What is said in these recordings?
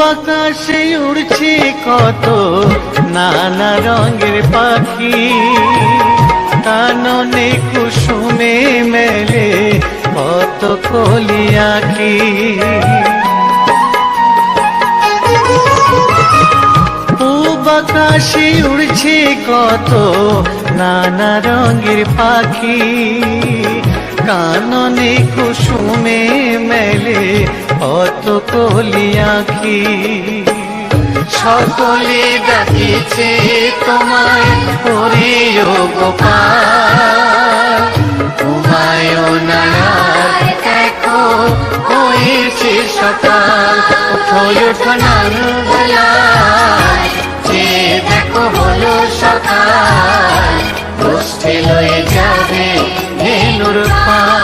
আকাশে উড়ছে কত নানা রঙের পাখি। কাননে কুসুমে মেলে কত কলি আঁখি। পূব আকাশে উড়ছে কত নানা রঙের পাখি। কাননে কুসুমে মেলে কত কলি আঁখি, সকলে ডাকিছে তোমায় হরিও গোপাল। তোমায় নায়ার দেখো, হয়েছে সকাল ওঠো ওঠো বেলায়। যে দেখো হলো সকাল গোষ্ঠী লয়ে যাবে পাল।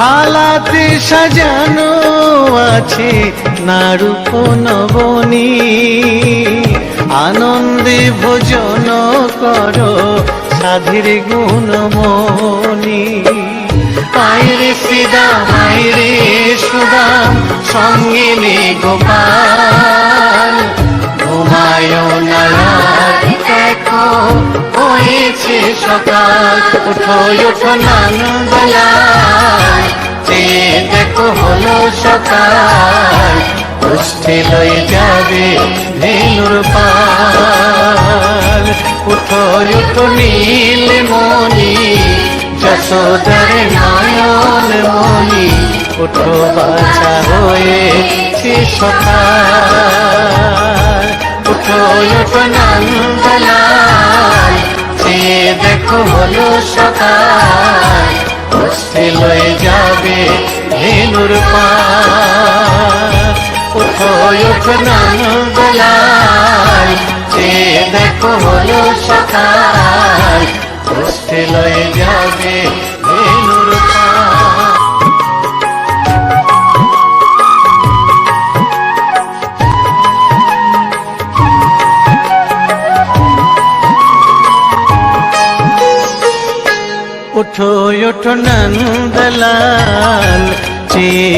হালাতে সাজানো আছে নারূপ নবনী। আনন্দে ভোজন কর সাধীর গুণমণি। আয়রে সিদা আয়রে সুদাম, সঙ্গে নে গোপাল। সকাল উঠো উঠো নানবেলায় যে দেখো হলো সকাল গোষ্ঠী লয়ে যাবে ধেনুর পাল। উঠো উঠো নীল মনি যশোদর নয়ন মনি উঠো, বাছা হয়েছে সকাল। উঠো উঠো নন্দলাল যে দেখো হলো সকাল। গোষ্ঠী লয়ে যাবে ধেনুর পাল উঠো উঠো নন্দলাল যে দেখো হলো সকাল। গোষ্ঠী লয়ে যাবে উঠো উঠো নন্দলাল যে